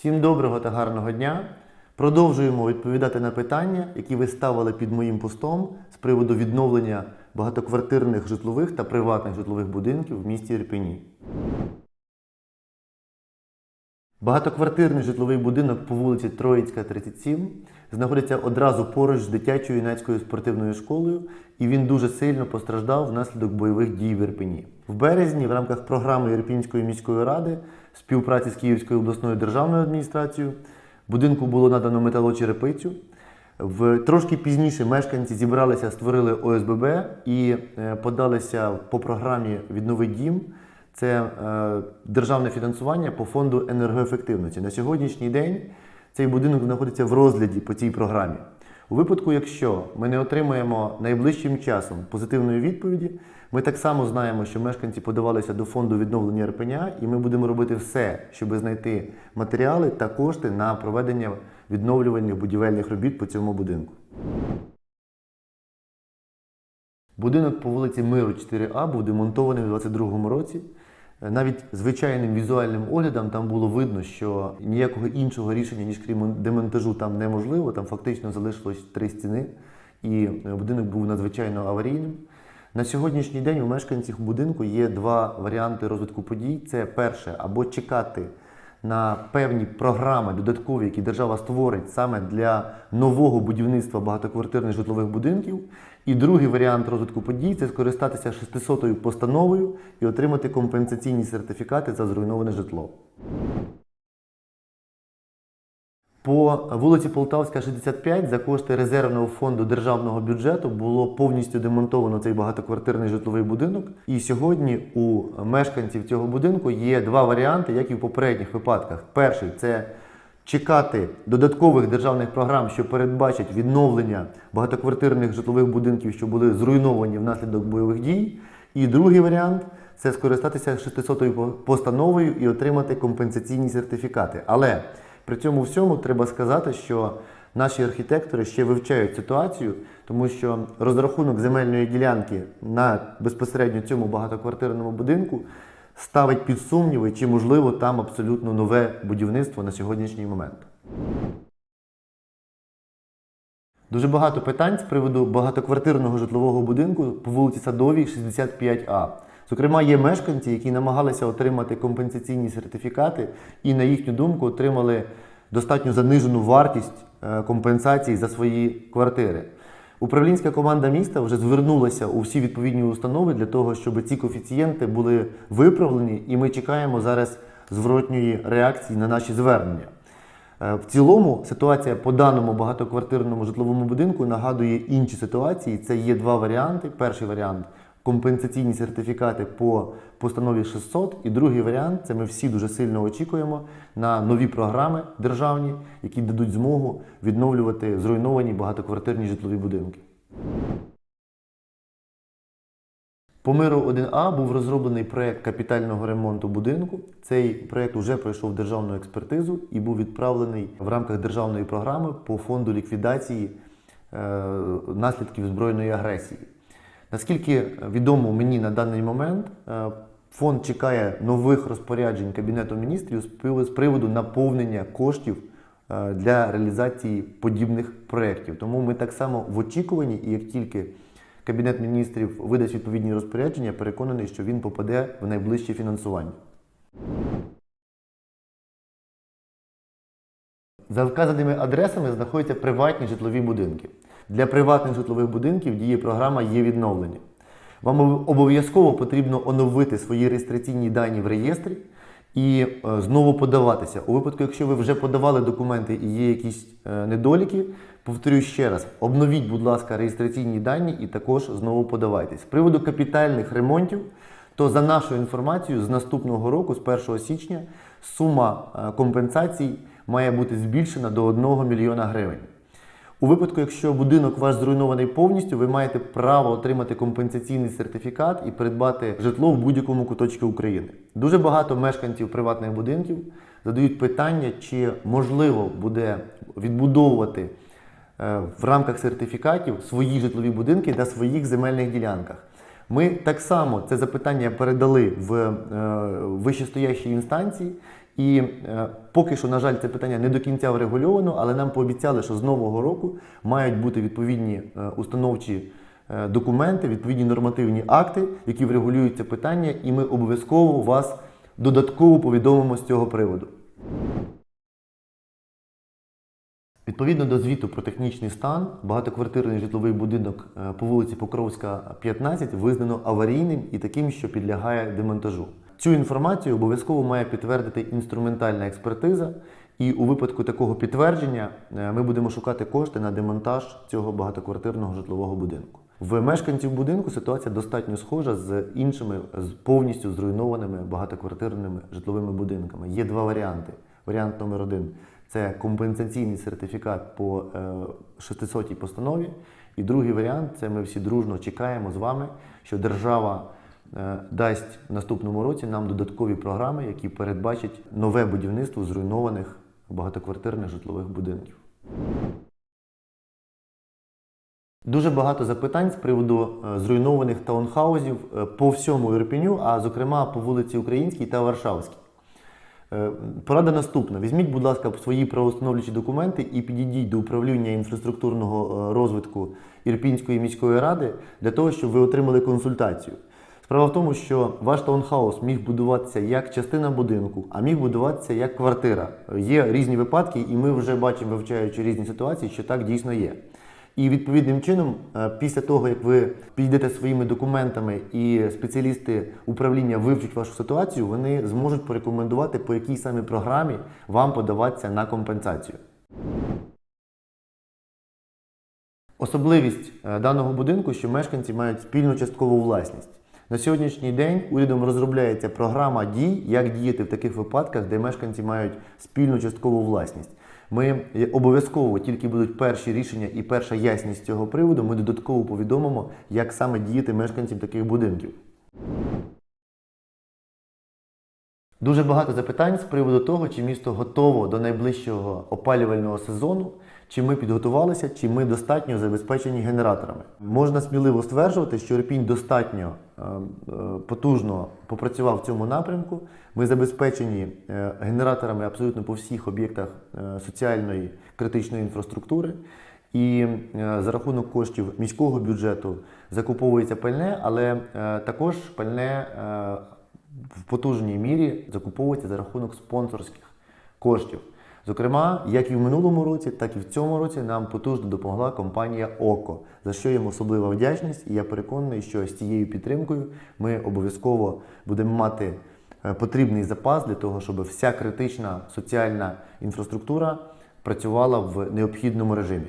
Всім доброго та гарного дня. Продовжуємо відповідати на питання, які ви ставили під моїм постом з приводу відновлення багатоквартирних житлових та приватних житлових будинків в місті Ірпені. Багатоквартирний житловий будинок по вулиці Троїцька, 37 знаходиться одразу поруч з дитячою юнацькою спортивною школою, і він дуже сильно постраждав внаслідок бойових дій в Ірпені. В березні в рамках програми Ірпінської міської ради співпраці з Київською обласною державною адміністрацією будинку було надано металочерепицю. В трошки пізніше мешканці зібралися, створили ОСББ і е, подалися по програмі Віднови дім. Це е, державне фінансування по фонду енергоефективності. На сьогоднішній день цей будинок знаходиться в розгляді по цій програмі. У випадку, якщо ми не отримаємо найближчим часом позитивної відповіді, ми так само знаємо, що мешканці подавалися до фонду відновлення Ірпеня, і ми будемо робити все, щоб знайти матеріали та кошти на проведення відновлювальних будівельних робіт по цьому будинку. Будинок по вулиці Миру 4А був демонтований у 2022 році. Навіть звичайним візуальним оглядом там було видно, що ніякого іншого рішення, ніж крім демонтажу, там неможливо. Там фактично залишилось три стіни, і будинок був надзвичайно аварійним. На сьогоднішній день у мешканців будинку є два варіанти розвитку подій. Це перше, або чекати на певні програми додаткові, які держава створить саме для нового будівництва багатоквартирних житлових будинків. І другий варіант розвитку подій це скористатися 600-ю постановою і отримати компенсаційні сертифікати за зруйноване житло. По вулиці Полтавська, 65 за кошти резервного фонду державного бюджету було повністю демонтовано цей багатоквартирний житловий будинок. І сьогодні у мешканців цього будинку є два варіанти, як і в попередніх випадках. Перший це чекати додаткових державних програм, що передбачать відновлення багатоквартирних житлових будинків, що були зруйновані внаслідок бойових дій. І другий варіант це скористатися 600-ю постановою і отримати компенсаційні сертифікати. Але при цьому всьому треба сказати, що наші архітектори ще вивчають ситуацію, тому що розрахунок земельної ділянки на безпосередньо цьому багатоквартирному будинку ставить під сумніви, чи можливо там абсолютно нове будівництво на сьогоднішній момент. Дуже багато питань з приводу багатоквартирного житлового будинку по вулиці Садовій, 65А. Зокрема, є мешканці, які намагалися отримати компенсаційні сертифікати і, на їхню думку, отримали достатньо занижену вартість е, компенсації за свої квартири. Управлінська команда міста вже звернулася у всі відповідні установи для того, щоб ці коефіцієнти були виправлені, і ми чекаємо зараз зворотньої реакції на наші звернення. Е, В цілому ситуація по даному багатоквартирному житловому будинку нагадує інші ситуації. Це є два варіанти. Перший варіант компенсаційні сертифікати по постанові 600. І другий варіант це ми всі дуже сильно очікуємо на нові програми державні, які дадуть змогу відновлювати зруйновані багатоквартирні житлові будинки. По миру 1А був розроблений проєкт капітального ремонту будинку. Цей проєкт вже пройшов державну експертизу і був відправлений в рамках державної програми по фонду ліквідації е, наслідків збройної агресії. Наскільки відомо мені на даний момент, е, фонд чекає нових розпоряджень Кабінету міністрів з приводу наповнення коштів е, для реалізації подібних проєктів. Тому ми так само в очікуванні, і як тільки Кабінет міністрів видасть відповідні розпорядження, переконаний, що він попаде в найближче фінансування. За вказаними адресами знаходяться приватні житлові будинки. Для приватних житлових будинків діє програма є відновлення. Вам обов'язково потрібно оновити свої реєстраційні дані в реєстрі і е, знову подаватися. У випадку, якщо ви вже подавали документи і є якісь е, недоліки, повторюю ще раз: обновіть, будь ласка, реєстраційні дані і також знову подавайтесь. З приводу капітальних ремонтів, то за нашою інформацією, з наступного року, з 1 січня, сума е, компенсацій має бути збільшена до 1 мільйона гривень. У випадку, якщо будинок ваш зруйнований повністю, ви маєте право отримати компенсаційний сертифікат і придбати житло в будь-якому куточку України. Дуже багато мешканців приватних будинків задають питання, чи можливо буде відбудовувати е, в рамках сертифікатів свої житлові будинки на своїх земельних ділянках. Ми так само це запитання передали в е, вищестоящій інстанції, І е, поки що, на жаль, це питання не до кінця врегульовано, але нам пообіцяли, що з нового року мають бути відповідні е, установчі е, документи, відповідні нормативні акти, які врегулюють це питання, і ми обов'язково вас додатково повідомимо з цього приводу. Відповідно до звіту про технічний стан, багатоквартирний житловий будинок е, по вулиці Покровська, 15 визнано аварійним і таким, що підлягає демонтажу. Цю інформацію обов'язково має підтвердити інструментальна експертиза, і у випадку такого підтвердження е, ми будемо шукати кошти на демонтаж цього багатоквартирного житлового будинку. В мешканців будинку ситуація достатньо схожа з іншими з повністю зруйнованими багатоквартирними житловими будинками. Є два варіанти. Варіант номер один це компенсаційний сертифікат по е, 600 постанові. І другий варіант це ми всі дружно чекаємо з вами, що держава е, дасть в наступному році нам додаткові програми, які передбачать нове будівництво зруйнованих багатоквартирних житлових будинків. Дуже багато запитань з приводу е, зруйнованих таунхаузів е, по всьому Ірпеню, а зокрема по вулиці Українській та Варшавській. Е, Порада наступна. Візьміть, будь ласка, свої правоустановлюючі документи і підійдіть до управління інфраструктурного е, розвитку Ірпінської міської ради для того, щоб ви отримали консультацію. Справа в тому, що ваш таунхаус міг будуватися як частина будинку, а міг будуватися як квартира. Є різні випадки, і ми вже бачимо, вивчаючи різні ситуації, що так дійсно є. І відповідним чином, е, після того, як ви підійдете своїми документами і спеціалісти управління вивчать вашу ситуацію, вони зможуть порекомендувати, по якій саме програмі вам подаватися на компенсацію. Особливість е, даного будинку, що мешканці мають спільну часткову власність. На сьогоднішній день урядом розробляється програма дій, як діяти в таких випадках, де мешканці мають спільну часткову власність. Ми обов'язково тільки будуть перші рішення і перша ясність цього приводу. Ми додатково повідомимо, як саме діяти мешканцям таких будинків. Дуже багато запитань з приводу того, чи місто готово до найближчого опалювального сезону, чи ми підготувалися, чи ми достатньо забезпечені генераторами. Можна сміливо стверджувати, що Ірпінь достатньо е, е, потужно попрацював в цьому напрямку. Ми забезпечені е, генераторами абсолютно по всіх об'єктах соціальної критичної інфраструктури. І за рахунок коштів міського бюджету закуповується пальне, але також пальне в потужній мірі закуповується за рахунок спонсорських коштів. Зокрема, як і в минулому році, так і в цьому році нам потужно допомогла компанія ОКО, за що їм особлива вдячність. І я переконаний, що з цією підтримкою ми обов'язково будемо мати е, потрібний запас для того, щоб вся критична соціальна інфраструктура працювала в необхідному режимі.